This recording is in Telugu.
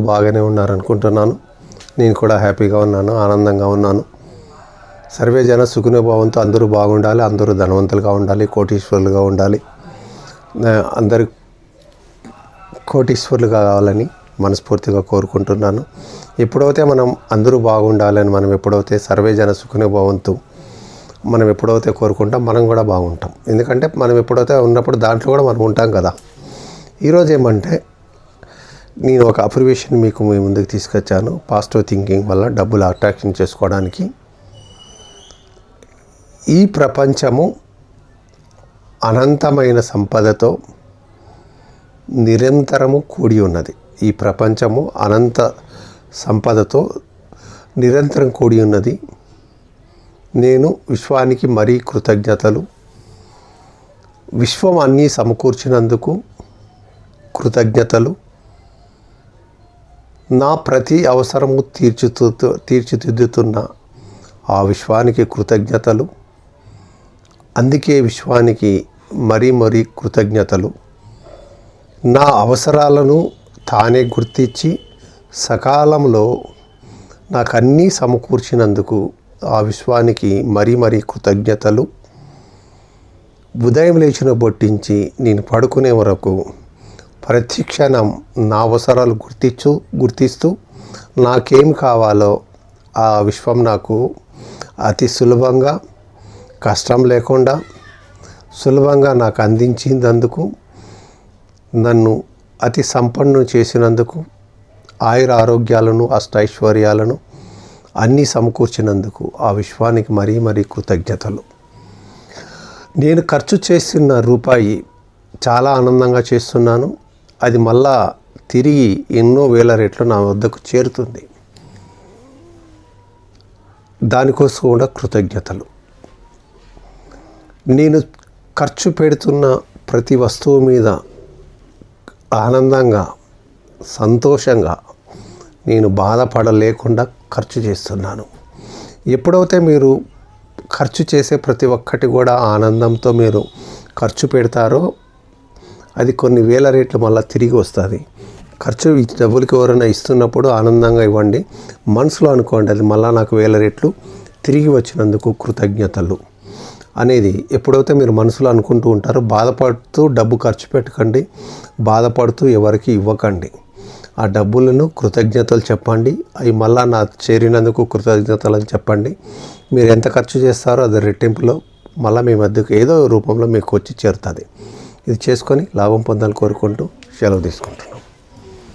బాగానే ఉన్నారనుకుంటున్నాను. నేను కూడా హ్యాపీగా ఉన్నాను ఆనందంగా ఉన్నాను. సర్వే జన సుఖనుభావంతో అందరూ బాగుండాలి అందరూ ధనవంతులుగా ఉండాలి కోటీశ్వరులుగా ఉండాలి. అందరు కోటీశ్వరులుగా కావాలని మనస్ఫూర్తిగా కోరుకుంటున్నాను. ఎప్పుడైతే మనం అందరూ బాగుండాలని మనం ఎప్పుడైతే సర్వే జన సుఖనుభావంతో మనం ఎప్పుడైతే కోరుకుంటాం మనం కూడా బాగుంటాం. ఎందుకంటే మనం ఎప్పుడైతే ఉన్నప్పుడు దాంట్లో కూడా మనం ఉంటాం కదా. ఈరోజు ఏమంటే నేను ఒక అప్రివేషన్ మీకు మీ ముందుకు తీసుకొచ్చాను. పాజిటివ్ థింకింగ్ వల్ల డబ్బులు అట్రాక్షన్ చేసుకోవడానికి. ఈ ప్రపంచము అనంతమైన సంపదతో నిరంతరము కూడి ఉన్నది. ఈ ప్రపంచము అనంత సంపదతో నిరంతరం కూడి ఉన్నది. నేను విశ్వానికి మరీ కృతజ్ఞతలు. విశ్వం అన్నీ సమకూర్చినందుకు కృతజ్ఞతలు. నా ప్రతి అవసరము తీర్చుతూ తీర్చిదిద్దుతున్న. ఆ విశ్వానికి కృతజ్ఞతలు. అందుకే విశ్వానికి మరీ మరీ కృతజ్ఞతలు. నా అవసరాలను తానే గుర్తించి సకాలంలో నాకు అన్నీ సమకూర్చినందుకు ఆ విశ్వానికి మరీ మరీ కృతజ్ఞతలు. ఉదయం లేచిన బొట్టించి నేను పడుకునే వరకు ప్రతి క్షణం నా అవసరాలు గుర్తించు గుర్తిస్తూ నాకేం కావాలో ఆ విశ్వం నాకు అతి సులభంగా కష్టం లేకుండా సులభంగా నాకు అందించినందుకు నన్ను అతి సంపన్ను చేసినందుకు ఆయుర ఆరోగ్యాలను అష్టైశ్వర్యాలను అన్నీ సమకూర్చినందుకు ఆ విశ్వానికి మరీ మరీ కృతజ్ఞతలు. నేను ఖర్చు చేస్తున్న రూపాయి చాలా ఆనందంగా చేస్తున్నాను. అది మళ్ళా తిరిగి ఎన్నో వేల రెట్లు నా వద్దకు చేరుతుంది. దానికోసం కూడా కృతజ్ఞతలు. నేను ఖర్చు పెడుతున్న ప్రతి వస్తువు మీద ఆనందంగా సంతోషంగా నేను బాధపడలేకుండా ఖర్చు చేస్తున్నాను. ఎప్పుడైతే మీరు ఖర్చు చేసే ప్రతి ఒక్కటి కూడా ఆనందంతో మీరు ఖర్చు పెడతారో అది కొన్ని వేల రేట్లు మళ్ళీ తిరిగి వస్తుంది. ఖర్చు డబ్బులకి ఎవరైనా ఇస్తున్నప్పుడు ఆనందంగా ఇవ్వండి. మనసులో అనుకోండి అది మళ్ళీ నాకు వేల రేట్లు తిరిగి వచ్చినందుకు కృతజ్ఞతలు అనేది ఎప్పుడైతే మీరు మనసులో అనుకుంటూ ఉంటారో బాధపడుతూ డబ్బు ఖర్చు పెట్టకండి బాధపడుతూ ఎవరికి ఇవ్వకండి. ఆ డబ్బులను కృతజ్ఞతలు చెప్పండి. అవి మళ్ళా నా చేరినందుకు కృతజ్ఞతలు అని చెప్పండి. మీరు ఎంత ఖర్చు చేస్తారో అది రెట్టింపులో మళ్ళీ మీ మధ్యకు ఏదో రూపంలో మీకు వచ్చి చేరుతుంది. ఇది చేసుకొని లాభం పొందాలని కోరుకుంటూ సెలవు తీసుకుంటాం